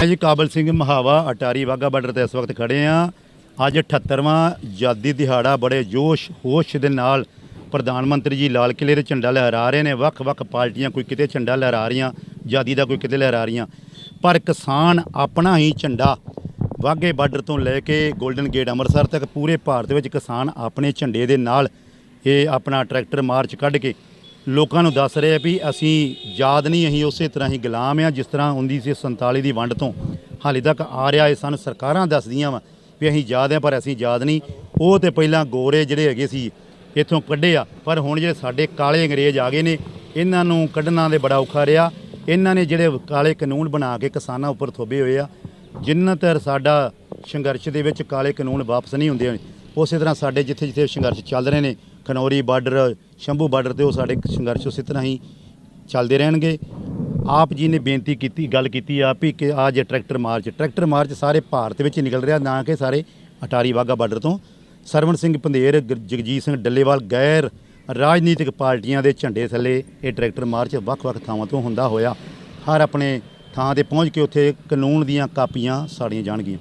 ਮੈਂ ਜੀ ਕਾਬਲ ਸਿੰਘ ਮਹਾਵਾ, ਅਟਾਰੀ ਵਾਗਾ ਬਾਰਡਰ ਤੇ ਇਸ ਵਕਤ ਖੜੇ ਆ। ਅੱਜ 78ਵਾਂ ਆਜ਼ਾਦੀ ਦਿਹਾੜਾ ਬੜੇ ਜੋਸ਼, ਹੋਸ਼ ਦੇ ਨਾਲ ਪ੍ਰਧਾਨ ਮੰਤਰੀ ਜੀ ਲਾਲ ਕਿਲੇ ਦੇ ਝੰਡਾ ਲਹਿਰਾ ਰਹੇ ਨੇ। ਵੱਖ-ਵੱਖ ਪਾਰਟੀਆਂ ਕੋਈ ਕਿਤੇ ਝੰਡਾ ਲਹਿਰਾ ਰਹੀਆਂ, ਆਜ਼ਾਦੀ ਦਾ ਕੋਈ ਕਿਤੇ ਲਹਿਰਾ ਰਹੀਆਂ। ਪਰ ਕਿਸਾਨ ਆਪਣਾ ਹੀ ਝੰਡਾ ਵਾਗੇ ਬਾਰਡਰ ਤੋਂ ਲੈ ਕੇ 골ਡਨ ਗੇਟ ਅੰਮ੍ਰਿਤਸਰ ਤੱਕ, ਪੂਰੇ ਭਾਰਤ ਵਿੱਚ ਕਿਸਾਨ ਆਪਣੇ ਝੰਡੇ ਦੇ ਨਾਲ ਇਹ ਆਪਣਾ ਟਰੈਕਟਰ ਮਾਰਚ ਕੱਢ ਕੇ ਲੋਕਾਂ ਨੂੰ ਦੱਸ ਰਹੇ ਆ ਵੀ ਅਸੀਂ ਯਾਦ ਨਹੀਂ, ਅਸੀਂ ਉਸੇ ਤਰ੍ਹਾਂ ਹੀ ਗੁਲਾਮ ਆ ਜਿਸ ਤਰ੍ਹਾਂ 1947 ਦੀ ਵੰਡ ਤੋਂ ਹਾਲੇ ਤੱਕ ਆ ਰਿਹਾ ਇਹ ਸਾਨੂੰ ਸਰਕਾਰਾਂ ਦੱਸਦੀਆਂ ਵਾ ਵੀ ਅਸੀਂ ਯਾਦ ਆ ਪਰ ਅਸੀਂ ਯਾਦ ਨਹੀਂ। ਉਹ ਤੇ ਪਹਿਲਾਂ ਗੋਰੇ ਜਿਹੜੇ ਹੈਗੇ ਸੀ ਇੱਥੋਂ ਕੱਢੇ ਆ, ਪਰ ਹੁਣ ਜਿਹੜੇ ਸਾਡੇ ਕਾਲੇ ਅੰਗਰੇਜ਼ ਆ ਗਏ ਨੇ, ਇਹਨਾਂ ਨੂੰ ਕੱਢਣਾ ਦੇ ਬੜਾ ਔਖਾ ਰਿਹਾ। ਇਹਨਾਂ ਨੇ ਜਿਹੜੇ ਕਾਲੇ ਕਾਨੂੰਨ ਬਣਾ ਕੇ ਕਿਸਾਨਾਂ ਉੱਪਰ ਥੋਬੇ ਹੋਏ ਆ, ਜਿੰਨਾ ਤਰ ਸਾਡਾ ਸੰਘਰਸ਼ ਦੇ ਵਿੱਚ ਕਾਲੇ ਕਾਨੂੰਨ ਵਾਪਸ ਨਹੀਂ ਹੁੰਦੇ ਉਸੇ ਤਰ੍ਹਾਂ ਸਾਡੇ ਜਿੱਥੇ ਜਿੱਥੇ ਸੰਘਰਸ਼ ਚੱਲ ਰਹੇ ਨੇ, ਖਨੌਰੀ ਬਾਰਡਰ ਸ਼ੰਭੂ ਬਾਰਡਰ ਤੇ ਉਹ ਸਾਡੇ ਸੰਘਰਸ਼ ਉਸੇ ਤਰ੍ਹਾਂ ਹੀ ਚੱਲਦੇ ਰਹਿਣਗੇ। ਆਪ ਜੀ ਨੇ ਬੇਨਤੀ ਕੀਤੀ, ਗੱਲ ਕੀਤੀ ਆ ਵੀ ਕਿ ਆ ਜੇ ਟਰੈਕਟਰ ਮਾਰਚ ਟਰੈਕਟਰ ਮਾਰਚ ਸਾਰੇ ਭਾਰਤ ਵਿੱਚ ਨਿਕਲ ਰਿਹਾ, ਨਾ ਕਿ ਸਾਰੇ ਅਟਾਰੀ ਵਾਗਾ ਬਾਰਡਰ ਤੋਂ। ਸਰਵਣ ਸਿੰਘ ਪੰਧੇਰ ਜਗਜੀਤ ਸਿੰਘ ਡੱਲੇਵਾਲ ਗੈਰ ਰਾਜਨੀਤਿਕ ਪਾਰਟੀਆਂ ਦੇ ਝੰਡੇ ਥੱਲੇ ਇਹ ਟਰੈਕਟਰ ਮਾਰਚ ਵੱਖ-ਵੱਖ ਥਾਵਾਂ ਤੋਂ ਹੁੰਦਾ ਹੋਇਆ। ਹਰ ਆਪਣੇ ਥਾਂ ਤੇ ਪਹੁੰਚ ਕੇ ਉੱਥੇ ਕਾਨੂੰਨ ਦੀਆਂ ਕਾਪੀਆਂ ਸਾੜੀਆਂ ਜਾਣਗੀਆਂ।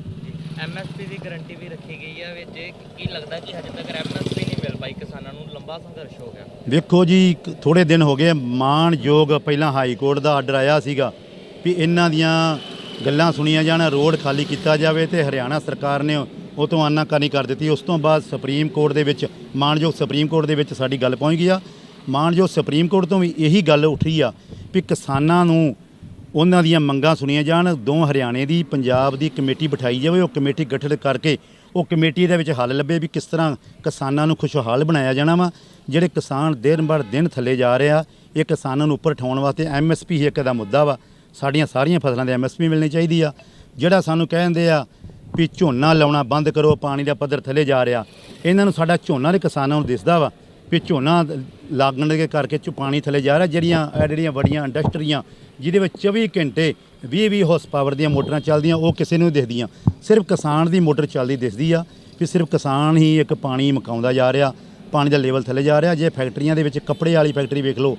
ਐਮਐਸਪੀ ਦੀ ਗਾਰੰਟੀ ਵੀ ਰੱਖੀ ਗਈ ਹੈ ਵਿੱਚ ਕੀ ਲੱਗਦਾ ਕਿ ਹਜੇ ਤੱਕ ਐਮਐਸਪੀ ਨਹੀਂ ਮਿਲ ਪਾਈ ਕਿਸਾਨਾਂ ਨੂੰ? ਲੰਬਾ ਸੰਘਰਸ਼ ਹੋ ਗਿਆ। ਵੇਖੋ ਜੀ ਥੋੜੇ ਦਿਨ ਹੋ ਗਏ, ਮਾਣਯੋਗ ਪਹਿਲਾਂ ਹਾਈ ਕੋਰਟ ਦਾ ਆਰਡਰ ਆਇਆ ਸੀਗਾ ਵੀ ਇਹਨਾਂ ਦੀਆਂ ਗੱਲਾਂ ਸੁਣੀਆਂ ਜਾਣ, ਰੋਡ ਖਾਲੀ ਕੀਤਾ ਜਾਵੇ ਤੇ ਹਰਿਆਣਾ ਸਰਕਾਰ ਨੇ ਉਹ ਤੋਂ ਆਨਾਕਾਨੀ ਕਰ ਦਿੱਤੀ। ਉਸ ਤੋਂ ਬਾਅਦ ਸੁਪਰੀਮ ਕੋਰਟ ਦੇ ਵਿੱਚ, ਮਾਣਯੋਗ ਸੁਪਰੀਮ ਕੋਰਟ ਦੇ ਵਿੱਚ ਸਾਡੀ ਗੱਲ ਪਹੁੰਚ ਗਈ ਆ। ਮਾਣਯੋਗ ਸੁਪਰੀਮ ਕੋਰਟ ਤੋਂ ਵੀ ਇਹੀ ਗੱਲ ਉੱਠੀ ਆ ਵੀ ਕਿਸਾਨਾਂ ਨੂੰ ਉਹਨਾਂ ਦੀਆਂ ਮੰਗਾਂ ਸੁਣੀਆਂ ਜਾਣ, ਦੋ ਹਰਿਆਣੇ ਦੀ, ਪੰਜਾਬ ਦੀ ਕਮੇਟੀ ਬਿਠਾਈ ਜਾਵੇ, ਉਹ ਕਮੇਟੀ ਗਠਿਤ ਕਰਕੇ ਉਹ ਕਮੇਟੀ ਦੇ ਵਿੱਚ ਹੱਲ ਲੱਭੇ ਵੀ ਕਿਸ ਤਰ੍ਹਾਂ ਕਿਸਾਨਾਂ ਨੂੰ ਖੁਸ਼ਹਾਲ ਬਣਾਇਆ ਜਾਣਾ ਵਾ। ਜਿਹੜੇ ਕਿਸਾਨ ਦਿਨ ਬੜ ਦਿਨ ਥੱਲੇ ਜਾ ਰਿਹਾ, ਇਹ ਕਿਸਾਨਾਂ ਨੂੰ ਉੱਪਰ ਉਠਾਉਣ ਵਾਸਤੇ ਐਮਐਸਪੀ ਹੀ ਇੱਕ ਦਾ ਮੁੱਦਾ ਵਾ। ਸਾਡੀਆਂ ਸਾਰੀਆਂ ਫਸਲਾਂ ਦੇ ਐਮਐਸਪੀ ਮਿਲਣੀ ਚਾਹੀਦੀ ਆ। ਜਿਹੜਾ ਸਾਨੂੰ ਕਹਿੰਦੇ ਆ ਵੀ ਝੋਨਾ ਲਾਉਣਾ ਬੰਦ ਕਰੋ, ਪਾਣੀ ਦਾ ਪੱਧਰ ਥੱਲੇ ਜਾ ਰਿਹਾ, ਇਹਨਾਂ ਨੂੰ ਸਾਡਾ ਝੋਨਾ ਦੇ ਕਿਸਾਨਾਂ ਨੂੰ ਦਿਸਦਾ ਵਾ ਵੀ ਝੋਨਾ ਲਾਗਣ ਦੇ ਕਰਕੇ ਚ ਪਾਣੀ ਥੱਲੇ ਜਾ ਰਿਹਾ, ਜਿਹੜੀਆਂ ਇਹ ਜਿਹੜੀਆਂ ਵੱਡੀਆਂ ਇੰਡਸਟਰੀਆਂ ਜਿਹਦੇ ਵਿੱਚ 24 ਘੰਟੇ 20-20 ਹਾਰਸ ਪਾਵਰ ਦੀਆਂ ਮੋਟਰਾਂ ਚੱਲਦੀਆਂ, ਉਹ ਕਿਸੇ ਨੂੰ ਨਹੀਂ ਦਿਖਦੀਆਂ। ਸਿਰਫ ਕਿਸਾਨ ਦੀ ਮੋਟਰ ਚੱਲਦੀ ਦਿਸਦੀ ਆ ਵੀ ਸਿਰਫ ਕਿਸਾਨ ਹੀ ਇੱਕ ਪਾਣੀ ਮਕਾਉਂਦਾ ਜਾ ਰਿਹਾ, ਪਾਣੀ ਦਾ ਲੈਵਲ ਥੱਲੇ ਜਾ ਰਿਹਾ। ਜੇ ਫੈਕਟਰੀਆਂ ਦੇ ਵਿੱਚ ਕੱਪੜੇ ਵਾਲੀ ਫੈਕਟਰੀ ਵੇਖ ਲਓ,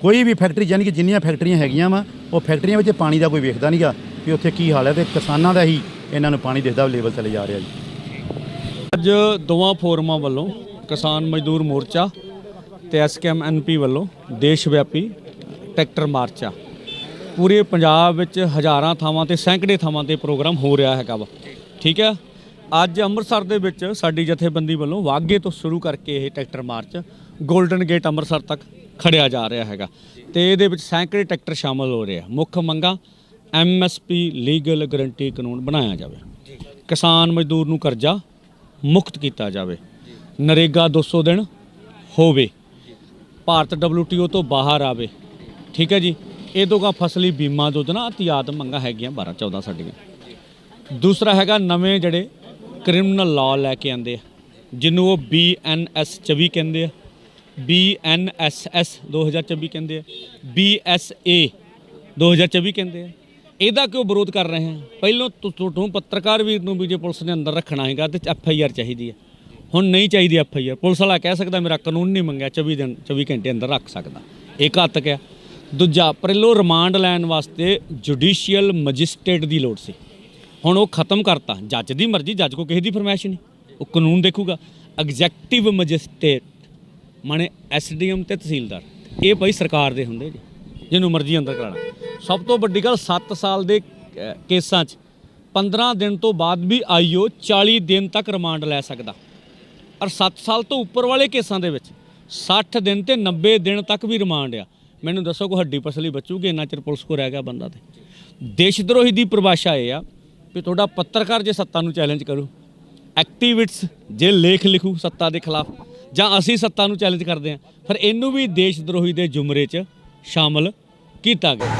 ਕੋਈ ਵੀ ਫੈਕਟਰੀ ਯਾਨੀ ਕਿ ਜਿੰਨੀਆਂ ਫੈਕਟਰੀਆਂ ਹੈਗੀਆਂ ਵਾ, ਉਹ ਫੈਕਟਰੀਆਂ ਵਿੱਚ ਪਾਣੀ ਦਾ ਕੋਈ ਵੇਖਦਾ ਨਹੀਂਗਾ ਵੀ ਉੱਥੇ ਕੀ ਹਾਲ ਹੈ ਤੇ ਕਿਸਾਨਾਂ ਦਾ ਹੀ ਇਹਨਾਂ ਨੂੰ ਪਾਣੀ ਦਿਸਦਾ ਲੈਵਲ ਥੱਲੇ ਜਾ ਰਿਹਾ ਜੀ। ਅੱਜ ਦੋਵਾਂ ਫੋਰਮਾਂ ਵੱਲੋਂ ਕਿਸਾਨ ਮਜ਼ਦੂਰ ਮੋਰਚਾ ਤੇ ਐਸਕੇਐਮ ਐਨਪੀ ਵੱਲੋਂ ਦੇਸ਼ ਵਿਆਪੀ ਟਰੈਕਟਰ ਮਾਰਚ। ਆ ਪੂਰੇ ਪੰਜਾਬ ਵਿੱਚ ਹਜ਼ਾਰਾਂ ਥਾਵਾਂ ਤੇ, ਸੈਂਕੜੇ ਥਾਵਾਂ ਤੇ ਪ੍ਰੋਗਰਾਮ ਹੋ ਰਿਹਾ ਹੈਗਾ ਵਾ। ਠੀਕ ਹੈ? ਅੱਜ ਅੰਮ੍ਰਿਤਸਰ ਦੇ ਵਿੱਚ ਸਾਡੀ ਜਥੇਬੰਦੀ ਵੱਲੋਂ ਵਾਗੇ ਤੋਂ ਸ਼ੁਰੂ ਕਰਕੇ ਇਹ tractor march golden gate Amritsar ਤੱਕ ਖੜਿਆ ਜਾ ਰਿਹਾ ਹੈਗਾ। ਤੇ ਇਹਦੇ ਵਿੱਚ ਸੈਂਕੜੇ ਟਰੈਕਟਰ ਸ਼ਾਮਲ ਹੋ ਰਹੇ ਆ। ਮੁੱਖ ਮੰਗਾਂ ਐਮਐਸਪੀ ਲੀਗਲ ਗਾਰੰਟੀ ਕਾਨੂੰਨ ਬਣਾਇਆ ਜਾਵੇ। ਕਿਸਾਨ ਮਜ਼ਦੂਰ ਨੂੰ ਕਰਜ਼ਾ ਮੁਕਤ ਕੀਤਾ ਜਾਵੇ। ਨਰੇਗਾ 200 ਦਿਨ ਹੋਵੇ। ਭਾਰਤ WTO ਤੋਂ ਬਾਹਰ ਆਵੇ। ਠੀਕ ਹੈ ਜੀ? ਇਹ ਤੋਂ ਕਾ ਫਸਲੀ ਬੀਮਾ ਯੋਜਨਾ ਅਤਿਆਤ ਮੰਗਾਂ ਹੈਗੀਆਂ 12 14 ਸਾਡੀਆਂ। ਦੂਸਰਾ ਹੈਗਾ ਨਵੇਂ ਜਿਹੜੇ ਕ੍ਰਿਮੀਨਲ ਲਾਅ ਲੈ ਕੇ ਆਂਦੇ ਆ ਜਿਹਨੂੰ ਉਹ BNS 24 ਕਹਿੰਦੇ ਆ। BNSS 2024 ਕਹਿੰਦੇ ਆ BSA 2024 ਕਹਿੰਦੇ ਆ। ਇਹਦਾ ਕਿਉਂ ਵਿਰੋਧ ਕਰ ਰਹੇ ਆ? ਪਹਿਲੋਂ ਤੁ- ਤੁ- ਪੱਤਰਕਾਰ ਵੀਰ ਨੂੰ ਵੀ ਜੇ ਪੁਲਿਸ ਨੇ ਅੰਦਰ ਰੱਖਣਾ ਹੈਗਾ, ਤੇ ਐਫ ਆਈ ਆਰ ਚਾਹੀਦੀ ਹੈ ਹੁਣ ਨਹੀਂ ਚਾਹੀਦੀ ਐਫ ਆਈ ਆਰ। ਪੁਲਿਸ ਵਾਲਾ ਕਹਿ ਸਕਦਾ, ਮੇਰਾ ਕਾਨੂੰਨ ਨਹੀਂ ਮੰਗਿਆ 24 ਦਿਨ 24 ਘੰਟੇ ਅੰਦਰ ਰੱਖ ਸਕਦਾ। ਇਹ ਘਾਤਕ ਹੈ ਦੂਜਾ ਪਹਿਲੋਂ ਰਿਮਾਂਡ ਲੈਣ ਵਾਸਤੇ ਜੁਡੀਸ਼ੀਅਲ ਮੈਜਿਸਟ੍ਰੇਟ ਦੀ ਲੋੜ ਸੀ। ਹੁਣ ਉਹ ਖਤਮ ਕਰਤਾ। ਜੱਜ ਦੀ ਮਰਜ਼ੀ, ਜੱਜ ਕੋ ਕਿਸੇ ਦੀ ਫਰਮਾਇਸ਼ ਨਹੀਂ। ਉਹ ਕਾਨੂੰਨ ਦੇਖੂਗਾ। ਐਗਜ਼ੈਕਟਿਵ ਮੈਜਿਸਟ੍ਰੇਟ ਮਾਣੇ ਐਸਡੀਐਮ ਤੇ ਤਹਿਸੀਲਦਾਰ। ਇਹ ਭਾਈ ਸਰਕਾਰ ਦੇ ਹੁੰਦੇ ਜੀ, ਜਿਹਨੂੰ ਮਰਜ਼ੀ ਅੰਦਰ ਕਰਾਣਾ ਸਭ ਤੋਂ ਵੱਡੀ ਗੱਲ 7 ਸਾਲ ਦੇ ਕੇਸਾਂ 'ਚ 15 ਦਿਨ ਤੋਂ ਬਾਅਦ ਵੀ ਆਈਓ 40 ਦਿਨ ਤੱਕ ਰਿਮਾਂਡ ਲੈ ਸਕਦਾ। ਔਰ 7 ਸਾਲ ਤੋਂ ਉੱਪਰ ਵਾਲੇ ਕੇਸਾਂ ਦੇ ਵਿੱਚ 60 ਦਿਨ ਤੇ 90 ਦਿਨ ਤੱਕ ਵੀ ਰਿਮਾਂਡ ਆ। ਮੈਨੂੰ ਦੱਸੋ ਕੋ ਹੱਡੀ ਪਸਲੀ ਬਚੂਗੀ, ਇੰਨਾ ਚਿਰ ਪੁਲਿਸ ਕੋ ਰਹਿ ਗਿਆ ਬੰਦਾ ਤੇ। ਦੇਸ਼ ਦਰੋਹੀ ਦੀ ਪਰਿਭਾਸ਼ਾ ਇਹ ਆ ਵੀ ਤੁਹਾਡਾ ਪੱਤਰਕਾਰ ਜੇ ਸੱਤਾ ਨੂੰ ਚੈਲੰਜ ਕਰੂ ਐਕਟਿਵਿਸਟ ਜੇ ਲੇਖ ਲਿਖੂ ਸੱਤਾ ਦੇ ਖਿਲਾਫ, ਜਾਂ ਅਸੀਂ ਸੱਤਾ ਨੂੰ ਚੈਲੰਜ ਕਰਦੇ ਆ ਫਿਰ ਇਹਨੂੰ ਵੀ ਦੇਸ਼ ਦਰੋਹੀ ਦੇ ਜ਼ੁਮਰੇ 'ਚ ਸ਼ਾਮਲ ਕੀਤਾ ਗਿਆ।